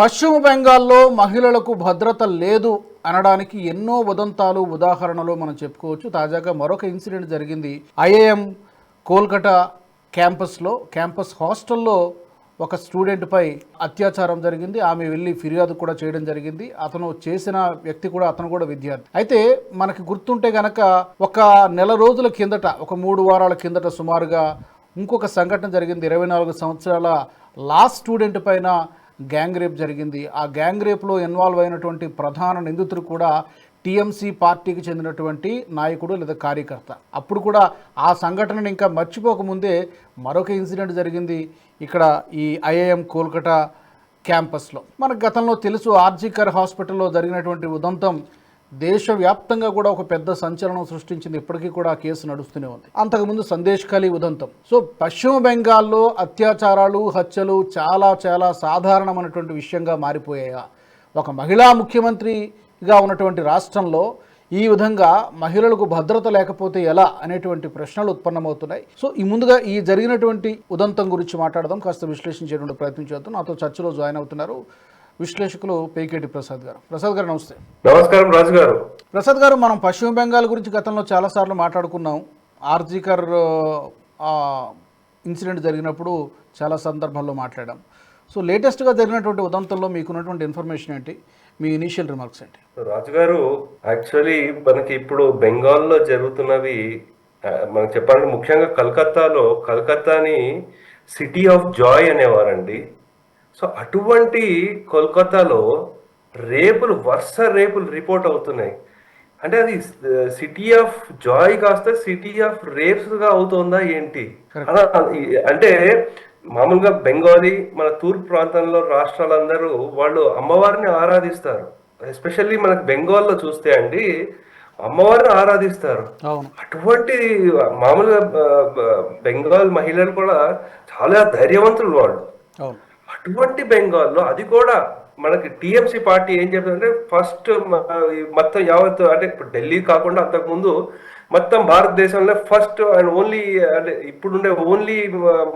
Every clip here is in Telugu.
పశ్చిమ బెంగాల్లో మహిళలకు భద్రత లేదు అనడానికి ఎన్నో ఉదంతాలు ఉదాహరణలు మనం చెప్పుకోవచ్చు. తాజాగా మరొక ఇన్సిడెంట్ జరిగింది. ఐఏఎం కోల్కతా క్యాంపస్లో క్యాంపస్ హాస్టల్లో ఒక స్టూడెంట్పై అత్యాచారం జరిగింది. ఆమె వెళ్ళి ఫిర్యాదు కూడా చేయడం జరిగింది. అతను చేసిన వ్యక్తి కూడా అతను కూడా విద్యార్థి. అయితే మనకి గుర్తుంటే గనక ఒక నెల రోజుల కిందట ఒక మూడు వారాల కిందట సుమారుగా ఇంకొక సంఘటన జరిగింది. ఇరవై నాలుగు సంవత్సరాల లాస్ట్ స్టూడెంట్ పైన గ్యాంగ్ రేప్ జరిగింది. ఆ గ్యాంగ్ రేప్లో ఇన్వాల్వ్ అయినటువంటి ప్రధాన నిందితుడు కూడా టీఎంసీ పార్టీకి చెందినటువంటి నాయకుడు లేదా కార్యకర్త. అప్పుడు కూడా ఆ సంఘటనను ఇంకా మర్చిపోకముందే మరొక ఇన్సిడెంట్ జరిగింది ఇక్కడ ఈ ఐఐఎం కోల్కతా క్యాంపస్లో. మనకు గతంలో తెలుసు ఆర్జికర్ హాస్పిటల్లో జరిగినటువంటి ఉదంతం దేశవ్యాప్తంగా కూడా ఒక పెద్ద సంచలనం సృష్టించింది ఇప్పటికీ కూడా ఆ కేసు నడుస్తూనే ఉంది. అంతకుముందు సందేశ్ ఖాళీ ఉదంతం. సో పశ్చిమ బెంగాల్లో అత్యాచారాలు హత్యలు చాలా చాలా సాధారణమైనటువంటి విషయంగా మారిపోయాయా? ఒక మహిళా ముఖ్యమంత్రిగా ఉన్నటువంటి రాష్ట్రంలో ఈ విధంగా మహిళలకు భద్రత లేకపోతే ఎలా అనేటువంటి ప్రశ్నలు ఉత్పన్నమవుతున్నాయి. సో ఈ ముందుగా ఈ జరిగినటువంటి ఉదంతం గురించి మాట్లాడదాం. కాస్త విశ్లేషించేటువంటి ప్రయత్నం చేద్దాం. నాతో చర్చలో జాయిన్ అవుతున్నారు విశ్లేషకులు పేకేటి ప్రసాద్ గారు. ప్రసాద్ గారు నమస్తే. నమస్కారం రాజు గారు. ప్రసాద్ గారు మనం పశ్చిమ బెంగాల్ గురించి గతంలో చాలాసార్లు మాట్లాడుకున్నాం. ఆర్జీకర్ ఇన్సిడెంట్ జరిగినప్పుడు చాలా సందర్భాల్లో మాట్లాడాం. సో లేటెస్ట్గా జరిగినటువంటి ఉదంతంలో మీకున్నటువంటి ఇన్ఫర్మేషన్ ఏంటి? మీ ఇనీషియల్ రిమార్క్స్ ఏంటి? రాజు గారు యాక్చువల్లీ మనకి ఇప్పుడు బెంగాల్లో జరుగుతున్నవి ఆ, మనకు చెప్పాలంటే ముఖ్యంగా కలకత్తాలో కలకత్తాని సిటీ ఆఫ్ జాయ్ అనేవారండి. సో అటువంటి కోల్కతాలో రేపులు వరుస రేపులు రిపోర్ట్ అవుతున్నాయి. అంటే అది సిటీ ఆఫ్ జాయ్ కాస్త సిటీ ఆఫ్ రేప్స్గా అవుతుందా ఏంటి? అంటే మామూలుగా బెంగాలీ మన తూర్పు ప్రాంతంలో రాష్ట్రాలందరూ వాళ్ళు అమ్మవారిని ఆరాధిస్తారు. ఎస్పెషల్లీ మనకు బెంగాల్లో చూస్తే అండి అమ్మవారిని ఆరాధిస్తారు. అటువంటి మామూలుగా బెంగాల్ మహిళలు కూడా చాలా ధైర్యవంతులు వాళ్ళు. అటువంటి బెంగాల్లో అది కూడా మనకి టీఎంసీ పార్టీ ఏం చెప్తుందంటే ఫస్ట్ మొత్తం యావత్ అంటే ఇప్పుడు ఢిల్లీ కాకుండా అంతకుముందు మొత్తం భారతదేశంలో ఫస్ట్ అండ్ ఓన్లీ అంటే ఇప్పుడుండే ఓన్లీ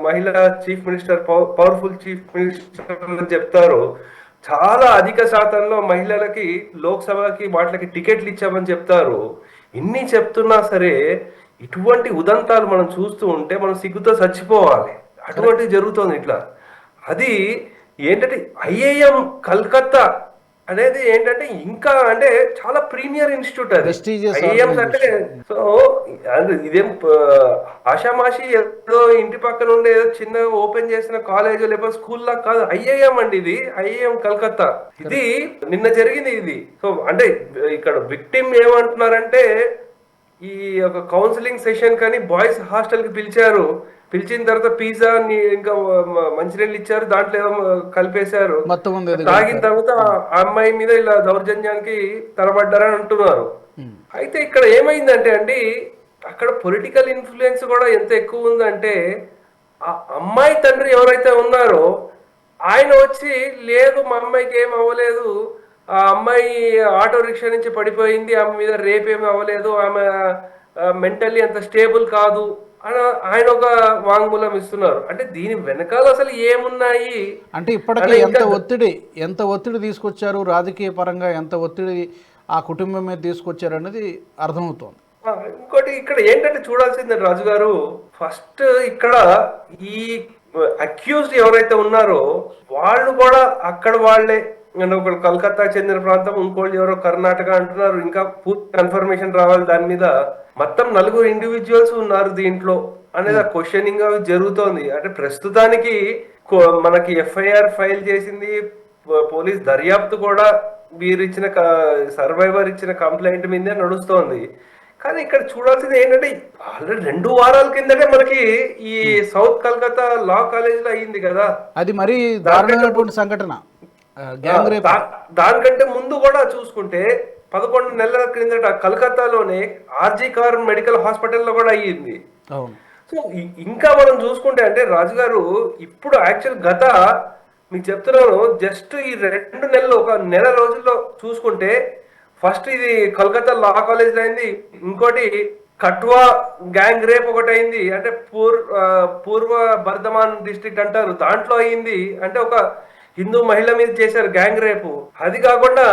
మహిళా chief minister powerful chief minister అని చెప్తారు. చాలా అధిక శాతంలో మహిళలకి లోక్సభకి వాటికి టికెట్లు ఇచ్చామని చెప్తారు. ఇన్ని చెప్తున్నా సరే ఇటువంటి ఉదంతాలు మనం చూస్తూ ఉంటే మనం సిగ్గుతో చచ్చిపోవాలి. అటువంటి జరుగుతోంది ఇట్లా. అది ఏంటంటే ఐఏఎం కల్కత్తా అనేది ఏంటంటే ఇంకా అంటే చాలా ప్రీమియర్ ఇన్స్టిట్యూట్ అది. ఐఏఎంస్ అంటే సో ఇదేం ఆషామాషి ఏదో ఇంటి పక్కన ఉండే ఏదో చిన్న ఓపెన్ చేసిన కాలేజ్ లేకపోతే స్కూల్ లా కాదు ఐఏఎం అండి ఇది. ఐఏఎం కల్కత్తా. ఇది నిన్న జరిగింది ఇది. సో అంటే ఇక్కడ విక్టిమ్ ఏమంటున్నారంటే ఈ ఒక కౌన్సిలింగ్ సెషన్ కానీ బాయ్స్ హాస్టల్కి పిలిచారు. పిలిచిన తర్వాత పిజ్జా ఇంకా మంచినీళ్ళు ఇచ్చారు దాంట్లో ఏదో కలిపేశారు. తాగిన తర్వాత ఆ అమ్మాయి మీద ఇలా దౌర్జన్యానికి తలబడ్డారని అంటున్నారు. అయితే ఇక్కడ ఏమైందంటే అండి అక్కడ పొలిటికల్ ఇన్ఫ్లుయెన్స్ కూడా ఎంత ఎక్కువ ఉందంటే ఆ అమ్మాయి తండ్రి ఎవరైతే ఉన్నారో ఆయన వచ్చి లేదు మా అమ్మాయికి ఏం అవ్వలేదు. ఆ అమ్మాయి ఆటో రిక్షా నుంచి పడిపోయింది. ఆమె మీద రేప్ ఏమి అవ్వలేదు. ఆమె మెంటల్లీ అంత స్టేబుల్ కాదు. అని ఆయన ఒక వాంగ్మూలం ఇస్తున్నారు. అంటే దీని వెనకాల అసలు ఏమున్నాయి? అంటే ఇప్పటికే ఎంత ఒత్తిడి ఎంత ఒత్తిడి తీసుకొచ్చారు రాజకీయ పరంగా ఎంత ఒత్తిడి ఆ కుటుంబం మీద తీసుకొచ్చారు అనేది అర్థమవుతోంది. ఇంకోటి ఇక్కడ ఏంటంటే చూడాల్సింది రాజు గారు ఫస్ట్ ఇక్కడ ఈ అక్యూజ్డ్ ఎవరైతే ఉన్నారో వాళ్ళు కూడా అక్కడ వాళ్ళే. అంటే ఒకళ్ళు కలకత్తా చెందిన ప్రాంతం ఇంకోళ్ళు ఎవరో కర్ణాటక అంటున్నారు. ఇంకా పూర్తి కన్ఫర్మేషన్ రావాలి దాని మీద. మొత్తం నలుగురు ఇండివిజువల్స్ ఉన్నారు దీంట్లో అనేది ఆ క్వశ్చనింగ్ అవి జరుగుతోంది. అంటే ప్రస్తుతానికి మనకి ఎఫ్ఐఆర్ ఫైల్ చేసింది పోలీస్ దర్యాప్తు కూడా వీరు ఇచ్చిన సర్వైవర్ ఇచ్చిన కంప్లైంట్ మీదే నడుస్తోంది. కానీ ఇక్కడ చూడాల్సింది ఏంటంటే ఆల్రెడీ రెండు వారాల కిందటే మనకి ఈ సౌత్ కలకత్తా లా కాలేజ్లో అయ్యింది కదా. అది మరీ దారుణమైనటువంటి సంఘటన. దానికంటే ముందు కూడా చూసుకుంటే పదకొండు నెలల క్రిందట కలకత్తాలోనే ఆర్జీ కార్ మెడికల్ హాస్పిటల్లో కూడా అయ్యింది. సో ఇంకా మనం చూసుకుంటే అంటే రాజుగారు ఇప్పుడు యాక్చువల్ గత మీకు చెప్తున్నాను జస్ట్ ఈ రెండు నెలలు ఒక నెల రోజుల్లో చూసుకుంటే ఫస్ట్ ఇది కలకత్తా లా కాలేజ్ అయింది ఇంకోటి కట్వా గ్యాంగ్ రేప్ ఒకటి అయింది అంటే పూర్ ఆ, పూర్వ బర్ధమాన్ డిస్ట్రిక్ట్ అంటారు దాంట్లో అయింది అంటే ఒక హిందూ మహిళ మీద చేశారు గ్యాంగ్ రేపు. అది కాకుండా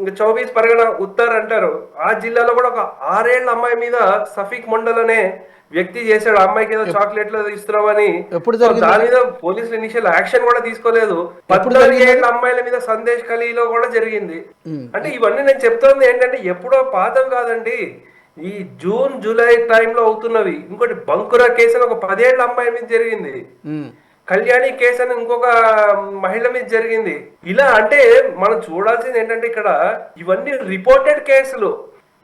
ఇంకా చౌబీస్ పరగణ ఉత్తర్ అంటారు. ఆ జిల్లాలో కూడా ఒక ఆరేళ్ళ అమ్మాయి మీద సఫీక్ మండల్ అనే వ్యక్తి చేశాడు. అమ్మాయికి ఏదో చాక్లెట్లు ఇస్తున్నామని. దాని మీద పోలీసులు ఇనిషియల్ యాక్షన్ కూడా తీసుకోలేదు. పద్నాలుగు ఏళ్ళ అమ్మాయిల మీద సందేశ్ ఖలీలో కూడా జరిగింది. అంటే ఇవన్నీ నేను చెప్తోంది ఏంటంటే ఎప్పుడో పాతం కాదండి. ఈ జూన్ జూలై టైంలో అవుతున్నవి. ఇంకోటి బంకురా కేసు ఒక పదేళ్ళ అమ్మాయి మీద జరిగింది. కళ్యాణి కేసు అని ఇంకొక మహిళ మీద జరిగింది. ఇలా అంటే మనం చూడాల్సింది ఏంటంటే ఇక్కడ ఇవన్నీ రిపోర్టెడ్ కేసులు.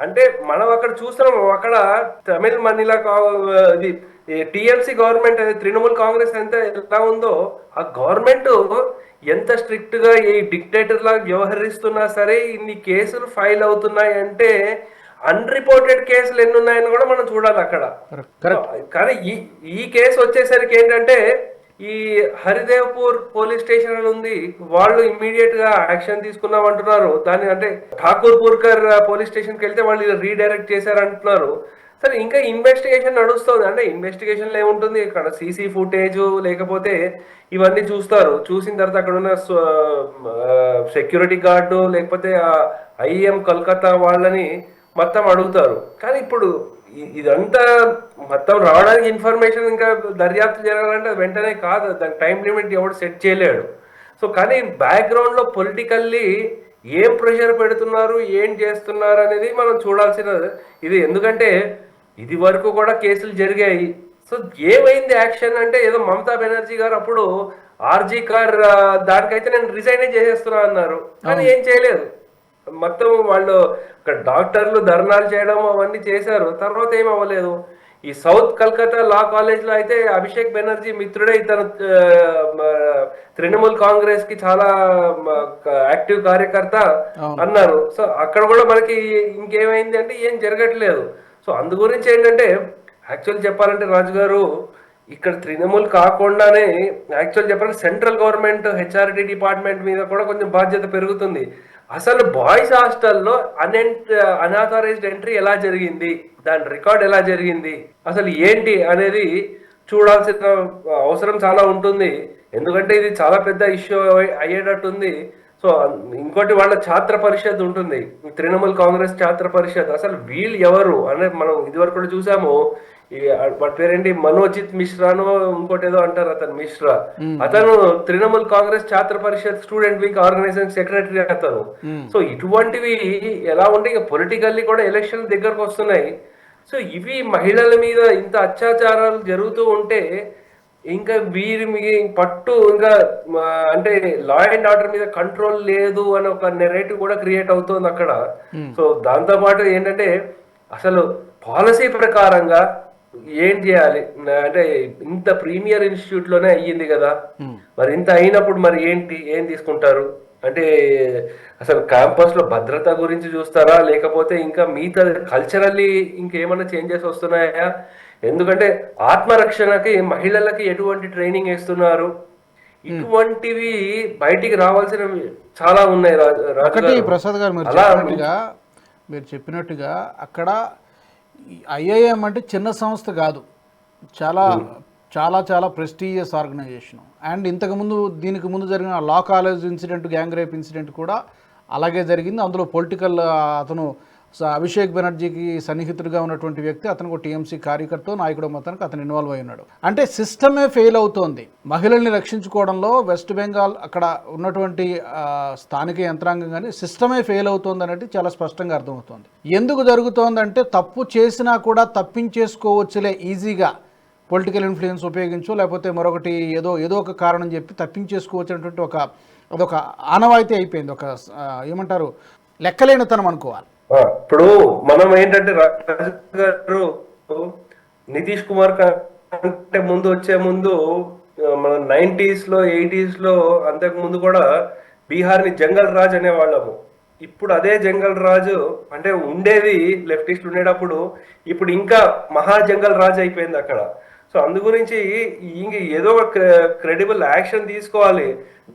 అంటే మనం అక్కడ చూస్తున్నాం అక్కడ తమిళ మనీలా ఇది టిఎంసి గవర్నమెంట్ అది తృణమూల్ కాంగ్రెస్ ఎంత ఎలా ఉందో ఆ గవర్నమెంట్ ఎంత స్ట్రిక్ట్గా ఈ డిక్టేటర్ లాగా వ్యవహరిస్తున్నా సరే ఇన్ని కేసులు ఫైల్ అవుతున్నాయి అంటే అన్రిపోర్టెడ్ కేసులు ఎన్ని ఉన్నాయని కూడా మనం చూడాలి అక్కడ. కానీ ఈ ఈ కేసు వచ్చేసరికి ఏంటంటే ఈ హరిదేవ్పూర్ పోలీస్ స్టేషన్ అని ఉంది. వాళ్ళు ఇమ్మీడియట్గా యాక్షన్ తీసుకున్నాం అంటున్నారు. దాని అంటే ఠాకూర్ పూర్కర్ పోలీస్ స్టేషన్కి వెళ్తే వాళ్ళు రీడైరెక్ట్ చేశారు అంటున్నారు. సరే ఇంకా ఇన్వెస్టిగేషన్ నడుస్తుంది. అంటే ఇన్వెస్టిగేషన్ ఏముంటుంది? ఇక్కడ సీసీ ఫుటేజ్ లేకపోతే ఇవన్నీ చూస్తారు. చూసిన తర్వాత అక్కడ ఉన్న సెక్యూరిటీ గార్డు లేకపోతే ఐఎం కల్కత్తా వాళ్ళని మొత్తం అడుగుతారు. కానీ ఇప్పుడు ఇదంతా మొత్తం రావడానికి ఇన్ఫర్మేషన్ ఇంకా దర్యాప్తు జరగాలంటే వెంటనే కాదు. దాని టైం లిమిట్ ఎవడు సెట్ చేయలేడు. సో కానీ బ్యాక్గ్రౌండ్లో పొలిటికల్లీ ఏం ప్రెషర్ పెడుతున్నారు ఏం చేస్తున్నారు అనేది మనం చూడాల్సిన ఇది ఎందుకంటే ఇది వరకు కూడా కేసులు జరిగాయి. సో ఏమైంది యాక్షన్ అంటే ఏదో మమతా బెనర్జీ గారు అప్పుడు ఆర్జీ కార్ దానికైతే నేను రిజైన్ చేసేస్తున్నా అన్నారు. కానీ ఏం చేయలేదు. మొత్తం వాళ్ళు ఇక్కడ డాక్టర్లు ధర్నాలు చేయడం అవన్నీ చేశారు. తర్వాత ఏం అవ్వలేదు. ఈ సౌత్ కల్కత్తా లా కాలేజ్లో అయితే అభిషేక్ బెనర్జీ మిత్రుడే ఇతను తృణమూల్ కాంగ్రెస్కి చాలా యాక్టివ్ కార్యకర్త. అన్నారు. సో అక్కడ కూడా మనకి ఇంకేమైంది అంటే ఏం జరగట్లేదు. సో అందు గురించి ఏంటంటే యాక్చువల్ చెప్పాలంటే రాజు గారు ఇక్కడ తృణమూల్ కాకుండానే యాక్చువల్ చెప్పాలంటే సెంట్రల్ గవర్నమెంట్ హెచ్ఆర్డి డిపార్ట్మెంట్ మీద కూడా కొంచెం బాధ్యత పెరుగుతుంది. అసలు బాయ్స్ హాస్టల్లో అన్ అన్ఆథరైజ్డ్ ఎంట్రీ ఎలా జరిగింది? దాని రికార్డ్ ఎలా జరిగింది? అసలు ఏంటి అనేది చూడాల్సిన అవసరం చాలా ఉంటుంది. ఎందుకంటే ఇది చాలా పెద్ద ఇష్యూ అయ్యేటట్టుంది. సో ఇంకోటి వాళ్ళ ఛాత్ర పరిషత్ ఉంటుంది. తృణమూల్ కాంగ్రెస్ ఛాత్ర పరిషత్. అసలు వీళ్ళు ఎవరు? అనేది మనం ఇదివరకు కూడా చూసాము. వాటి పేరేంటి? మనోజిత్ మిశ్రాను ఇంకోటి ఏదో అంటారు అతను మిశ్రా. అతను Trinamool Congress Chhatra Parishad student wing organization secretary అతను. సో ఇటువంటివి ఎలా ఉంటే ఇక పొలిటికల్లీ కూడా ఎలక్షన్ దగ్గరకు వస్తున్నాయి. సో ఇవి మహిళల మీద ఇంత అత్యాచారాలు జరుగుతూ ఉంటే ఇంకా వీరి పట్టు ఇంకా అంటే లా అండ్ ఆర్డర్ మీద కంట్రోల్ లేదు అని ఒక నెరేటివ్ కూడా క్రియేట్ అవుతుంది అక్కడ. సో దాంతో పాటు ఏంటంటే అసలు పాలసీ ప్రకారంగా ఏం చేయాలి? అంటే ఇంత ప్రీమియర్ ఇన్స్టిట్యూట్లోనే అయ్యింది కదా. మరి ఇంత అయినప్పుడు మరి ఏంటి? ఏం తీసుకుంటారు? అంటే అసలు క్యాంపస్లో భద్రత గురించి చూస్తారా? లేకపోతే ఇంకా మిగతా కల్చరల్లీ ఇంకేమైనా చేంజెస్ వస్తున్నాయా? ఎందుకంటే ఆత్మరక్షణకి మహిళలకి ఎటువంటి ట్రైనింగ్ ఇస్తున్నారు? ఇటువంటివి బయటికి రావాల్సినవి చాలా ఉన్నాయి రాజు. ప్రసాద్ గారు అలా మీరు చెప్పినట్టుగా అక్కడ ఐఐఎం అంటే చిన్న సంస్థ కాదు. చాలా చాలా చాలా ప్రెస్టీజియస్ ఆర్గనైజేషన్. అండ్ ఇంతకుముందు దీనికి ముందు జరిగిన law college incident gang rape incident కూడా అలాగే జరిగింది. అందులో పొలిటికల్ అతను అభిషేక్ బెనర్జీకి సన్నిహితుడిగా ఉన్నటువంటి వ్యక్తి అతను ఒక టీఎంసీ కార్యకర్త నాయకుడు మొత్తానికి అతను ఇన్వాల్వ్ అయి ఉన్నాడు. అంటే సిస్టమే ఫెయిల్ అవుతోంది. మహిళల్ని రక్షించుకోవడంలో వెస్ట్ బెంగాల్ అక్కడ ఉన్నటువంటి స్థానిక యంత్రాంగం కానీ సిస్టమే ఫెయిల్ అవుతోంది అనేది చాలా స్పష్టంగా అర్థమవుతోంది. ఎందుకు జరుగుతోందంటే తప్పు చేసినా కూడా తప్పించేసుకోవచ్చులే ఈజీగా పొలిటికల్ ఇన్ఫ్లుయెన్స్ ఉపయోగించు లేకపోతే మరొకటి ఏదో ఏదో ఒక కారణం చెప్పి తప్పించేసుకోవచ్చు ఒక అదొక ఆనవాయితీ అయిపోయింది. ఒక ఏమంటారు? లెక్కలేనితనం అనుకోవాలి. ఇప్పుడు మనం ఏంటంటే రాజు గారు నితీష్ కుమార్ కంటే ముందు వచ్చే ముందు మన నైన్టీస్లో ఎయిటీస్లో అంతకు ముందు కూడా బీహార్ని జంగల్ రాజ్ అనేవాళ్ళము. ఇప్పుడు అదే జంగల్ రాజు అంటే ఉండేది లెఫ్టిస్ట్ ఉండేటప్పుడు ఇప్పుడు ఇంకా మహా జంగల్ రాజ్ అయిపోయింది అక్కడ. సో అందు గురించి ఇంక ఏదో ఒక క్రెడిబుల్ యాక్షన్ తీసుకోవాలి.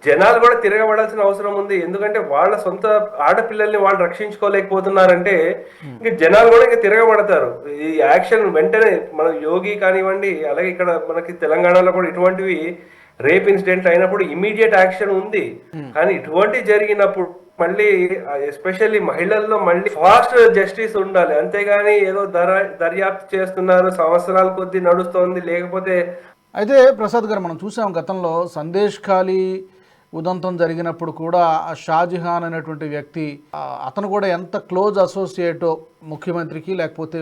జనాలు కూడా తిరగబడాల్సిన అవసరం ఉంది. ఎందుకంటే వాళ్ళ సొంత ఆడపిల్లల్ని వాళ్ళు రక్షించుకోలేకపోతున్నారంటే ఇంక జనాలు కూడా ఇంక తిరగబడతారు. ఈ యాక్షన్ వెంటనే మన యోగి కానివ్వండి అలాగే ఇక్కడ మనకి తెలంగాణలో కూడా ఇటువంటివి రేప్ ఇన్సిడెంట్ అయినప్పుడు ఇమీడియట్ యాక్షన్ ఉంది. కానీ ఇటువంటి జరిగినప్పుడు మళ్ళీ ఎస్పెషల్లీ మహిళల్లో మళ్ళీ ఫాస్ట్ జస్టిస్ ఉండాలి. అంతేగాని ఏదో దర దర్యాప్తు చేస్తున్నారు సంవత్సరాల కొద్దీ నడుస్తోంది లేకపోతే అయితే ప్రసాద్ గారు మనం చూసాం గతంలో సందేశ్ ఖాళీ ఉదంతం జరిగినప్పుడు కూడా షాజహాన్ అనేటువంటి వ్యక్తి అతను కూడా ఎంత క్లోజ్ అసోసియేటో ముఖ్యమంత్రికి లేకపోతే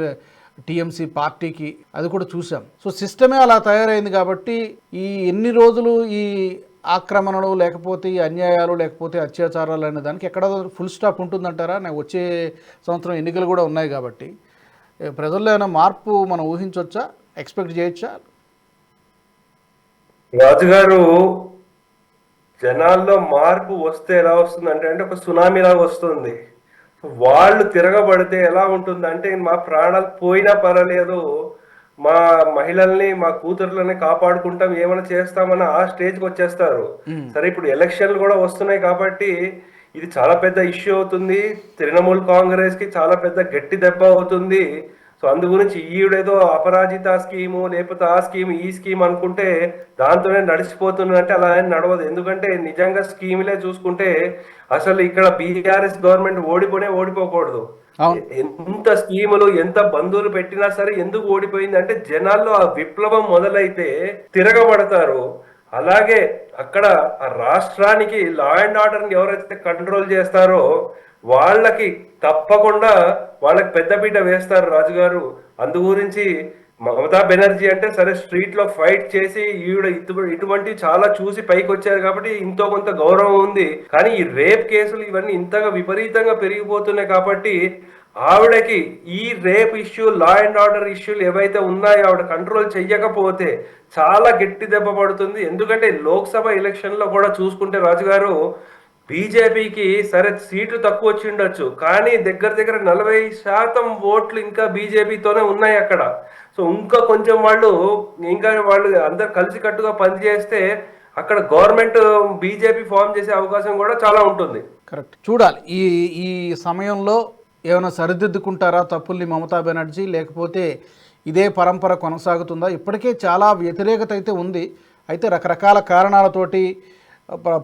టీఎంసీ పార్టీకి అది కూడా చూసాం. సో సిస్టమే అలా తయారైంది కాబట్టి ఈ ఎన్ని రోజులు ఈ ఆక్రమణలు లేకపోతే ఈ అన్యాయాలు లేకపోతే అత్యాచారాలు అనే దానికి ఎక్కడ ఫుల్ స్టాప్ ఉంటుందంటారా? నాకు వచ్చే సంవత్సరం ఎన్నికలు కూడా ఉన్నాయి కాబట్టి. ప్రజల్లో ఏమైనా మార్పు మనం ఊహించవచ్చా ఎక్స్పెక్ట్ చేయొచ్చా? రాజుగారు జనాల్లో మార్పు వస్తే ఎలా వస్తుంది అంటే అంటే ఒక సునామీ లాగా వస్తుంది. వాళ్ళు తిరగబడితే ఎలా ఉంటుంది అంటే మా ప్రాణాలు పోయినా పర్వాలేదు మా మహిళల్ని మా కూతుర్లని కాపాడుకుంటాం ఏమైనా చేస్తామని ఆ స్టేజ్కి వచ్చేస్తారు. సరే ఇప్పుడు ఎలక్షన్లు కూడా వస్తున్నాయి కాబట్టి ఇది చాలా పెద్ద ఇష్యూ అవుతుంది. తృణమూల్ కాంగ్రెస్కి చాలా పెద్ద గట్టి దెబ్బ అవుతుంది. సో అందు గురించి ఈవిడేదో అపరాజిత స్కీము లేకపోతే ఆ స్కీమ్ ఈ స్కీమ్ అనుకుంటే దాంతోనే నడిచిపోతున్నదంటే అలా నడవదు. ఎందుకంటే నిజంగా స్కీములే చూసుకుంటే అసలు ఇక్కడ బీఆర్ఎస్ గవర్నమెంట్ ఓడిపోనే ఓడిపోకూడదు. ఎంత స్కీములు ఎంత బంధువులు పెట్టినా సరే ఎందుకు ఓడిపోయింది అంటే జనాల్లో ఆ విప్లవం మొదలైతే తిరగబడతారు. అలాగే అక్కడ ఆ రాష్ట్రానికి లా అండ్ ఆర్డర్ ఎవరైతే కంట్రోల్ చేస్తారో వాళ్ళకి తప్పకుండా వాళ్ళకి పెద్దపీట వేస్తారు రాజుగారు. అందు గురించి మమతా బెనర్జీ అంటే సరే స్ట్రీట్లో ఫైట్ చేసి ఈవిడ ఇటు- ఇటువంటి చాలా చూసి పైకి వచ్చారు కాబట్టి ఇంతో కొంత గౌరవం ఉంది. కానీ ఈ రేప్ కేసులు ఇవన్నీ ఇంతగా విపరీతంగా పెరిగిపోతున్నాయి కాబట్టి ఆవిడకి ఈ rape issue law and order ఇష్యూలు ఏవైతే ఉన్నాయో ఆవిడ కంట్రోల్ చెయ్యకపోతే చాలా గట్టి దెబ్బ పడుతుంది. ఎందుకంటే లోక్సభ ఎలక్షన్లో కూడా చూసుకుంటే రాజుగారు బీజేపీకి సరే సీట్లు తక్కువ వచ్చి ఉండొచ్చు కానీ దగ్గర దగ్గర నలభై శాతం ఓట్లు ఇంకా బీజేపీతోనే ఉన్నాయి అక్కడ. సో ఇంకా కొంచెం వాళ్ళు ఇంకా వాళ్ళు అందరు కలిసి కట్టుగా పనిచేస్తే అక్కడ గవర్నమెంట్ బీజేపీ ఫామ్ చేసే అవకాశం కూడా చాలా ఉంటుంది. కరెక్ట్. చూడాలి ఈ ఈ సమయంలో ఏమైనా సరిదిద్దుకుంటారా తప్పుల్ని మమతా బెనర్జీ? లేకపోతే ఇదే పరంపర కొనసాగుతుందా? ఇప్పటికే చాలా వ్యతిరేకత అయితే ఉంది. అయితే రకరకాల కారణాలతోటి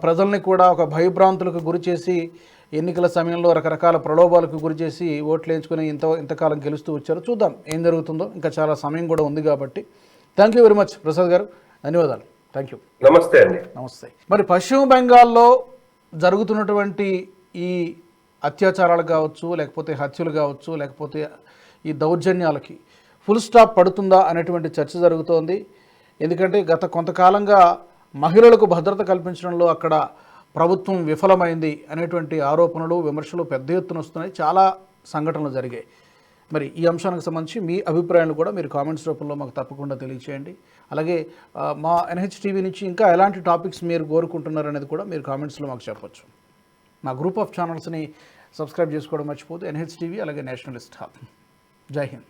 ప్రజల్ని కూడా ఒక భయభ్రాంతులకు గురి చేసి ఎన్నికల సమయంలో రకరకాల ప్రలోభాలకు గురి చేసి ఓట్లు వేయించుకుని ఇంత ఇంతకాలం గెలుస్తూ వచ్చారు చూద్దాం ఏం జరుగుతుందో. ఇంకా చాలా సమయం కూడా ఉంది కాబట్టి. Thank you very much Prasad garu. ధన్యవాదాలు. థ్యాంక్ యూ నమస్తే అండి. నమస్తే. మరి పశ్చిమ బెంగాల్లో జరుగుతున్నటువంటి ఈ అత్యాచారాలు కావచ్చు లేకపోతే హత్యలు కావచ్చు లేకపోతే ఈ దౌర్జన్యాలకి ఫుల్ స్టాప్ పడుతుందా అనేటువంటి చర్చ జరుగుతోంది. ఎందుకంటే గత కొంతకాలంగా మహిళలకు భద్రత కల్పించడంలో అక్కడ ప్రభుత్వం విఫలమైంది అనేటువంటి ఆరోపణలు విమర్శలు పెద్ద ఎత్తున వస్తున్నాయి. చాలా సంఘటనలు జరిగాయి. మరి ఈ అంశానికి సంబంధించి మీ అభిప్రాయాలు కూడా మీరు కామెంట్స్ రూపంలో మాకు తప్పకుండా తెలియచేయండి. అలాగే మా ఎన్హెచ్ టీవీ నుంచి ఇంకా ఎలాంటి టాపిక్స్ మీరు కోరుకుంటున్నారు అనేది కూడా మీరు కామెంట్స్లో మాకు చెప్పొచ్చు. మా గ్రూప్ ఆఫ్ ఛానల్స్ని సబ్స్క్రైబ్ చేసుకోవడం మర్చిపోతే ఎన్హెచ్ టీవీ అలాగే నేషనలిస్ట్ హబ్. జై హింద్.